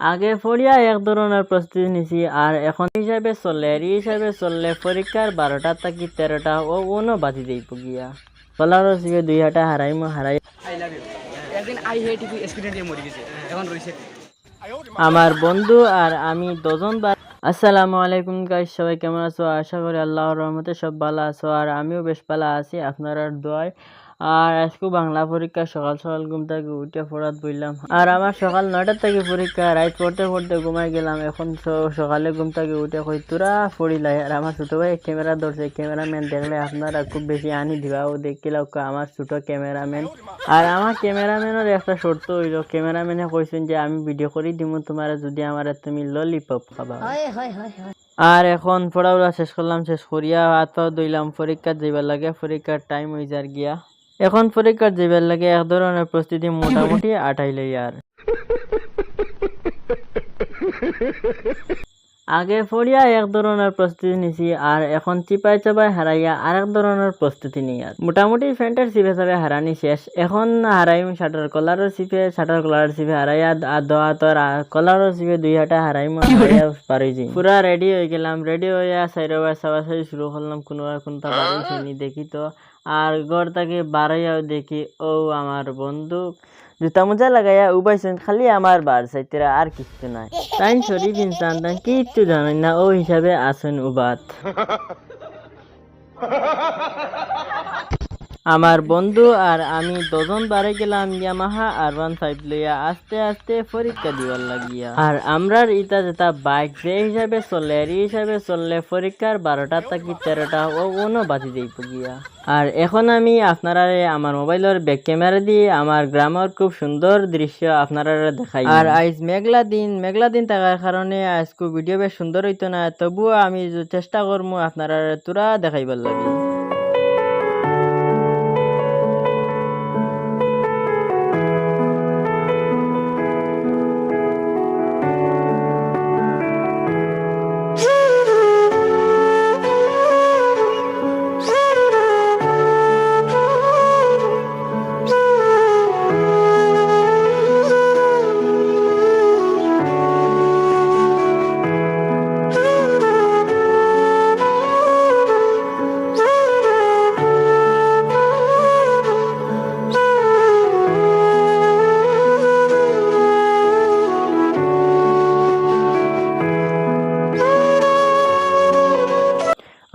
আগে পড়িয়া এক ধরনের প্রস্তুতি নিছি আর এখন হিসাবে চললে এই হিসাবে চললে পরীক্ষার বারোটা থাকি তেরোটা ও উনো বাতি দেই গিয়া কলার সিবে দুই হাটা হারাইমো হারাই আই লাভ ইউ একদিন আই হেট ইউ স্টুডেন্ট মরে গেছে। এখন রয়েছে আমার বন্ধু আর আমি দুজন বার আসসালামু আলাইকুম গাইস সবাই কেমন আছো? আশা করি আল্লাহর রহমতে সব ভালো আছো আর আমিও বেশ ভালো আছি। আপনার দোয়ায় আর আজকে বাংলা পরীক্ষা সকাল সকাল ঘুম থেকে উঠে পড়াত বললাম আর আমার সকাল নয়টার থেকে পরীক্ষা রাত পড়তে পড়তে ঘুমাই গেলাম। এখন সকালে ঘুম থেকে উঠে কই তোরা পড়িলাই। আর আমার ছোট ভাই ক্যামেরা ধরছে ক্যামেরাম্যান দেখলে আপনারা খুব বেশি আনি দিবা। ও দেখিলাও আমার ছোট ক্যামেরাম্যান। আর আমার ক্যামেরাম্যানের একটা শর্ত হইল ক্যামেরাম্যানে কইছেন যে আমি ভিডিও করে দিব তোমার যদি আমার তুমি ললিপপ খাবা। আর এখন পড়াশোনা শেষ করলাম শেষ করিয়া হাত ধুইলাম। পরীক্ষার যাইবার লাগে পরীক্ষার টাইম হয়ে যার গিয়া। এখন পরীক্ষার যাইবার লাগে এক ধরনের প্রস্তুতি মোটামুটি আটাইলে আর। আগে পড়িয়া এক ধরনের প্রস্তুতি নিছি আর এখন চিপাই চাপাই হারাইয়া আর এক ধরনের প্রস্তুতি নিই আর মোটামুটি ফ্যান্টের সিপে চাপে হারানি শেষ। এখন হারাইম শাটার কলারের সিপে শাটার কলারের সিপে হারাইয়া আর দোয়া তোর কলারের সিপে দুই হাটা হারাইম হারাইয়া পারি যাই পুরা রেডি হয়ে গেলাম। রেডি হইয়া সাইডে বাই সাবাসাই শুরু করলাম। কোনো কোনটা বাড়ি শুনি দেখি তো। আর ঘর থেকে বাড়াইয়াও দেখি ও আমার বন্ধু। জুতা মোজা লাগাইয়া উবাইছেন খালি আমার বার সাইতেরা আর কিছু নাই। তাই শরীফ ইনসান তাই কিচ্ছু জানেন না ও হিসাবে আসেন উবাত আমার বন্ধু আর আমি দুজন বারে গেলাম ইয়ামাহা আর ওয়ান ফাইভ লইয়া। আস্তে আস্তে পরীক্ষা দিবার লাগিয়া। আর আমরার ইটা যেটা বাইক যে হিসাবে চলে এই হিসাবে চললে পরীক্ষার বারোটা থাকি তেরোটা ও উনো বাতি দেই গিয়া। আর এখন আমি আপনারা আমার মোবাইলের ব্যাক ক্যামেরা দিয়ে আমার গ্রামের খুব সুন্দর দৃশ্য আপনারা দেখাই। আর আজ মেঘলা দিন মেঘলা দিন থাকার কারণে আজকে ভিডিও বেশ সুন্দর হইতো না, তবুও আমি চেষ্টা করব আপনারা তোরা দেখাইবার লাগে।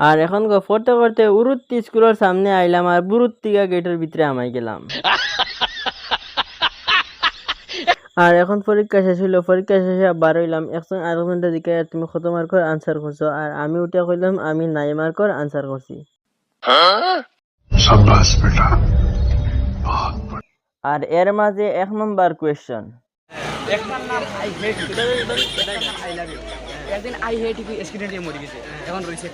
আর এখন গো পড়তে উরুত্তি স্কুলের সামনে আইলাম আর বুরুত্তিকা গেটের ভিতরে আমায় গেলাম। আর এখন পরীক্ষা শেষ হইল পরীক্ষা শেষে আবার হইলাম একজন আর ঘণ্টা দিকে তুমি কত মার্কর আনসার করছ। আর আমি উঠে কইলাম আমি নাই মার্কর আনসার করছি। আর এর মাঝে এক নম্বর কোয়েশ্চন একটার আই হেট ইউ। একদিন মরে গেছে। এখন রয়েছে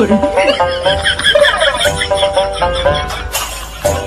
করে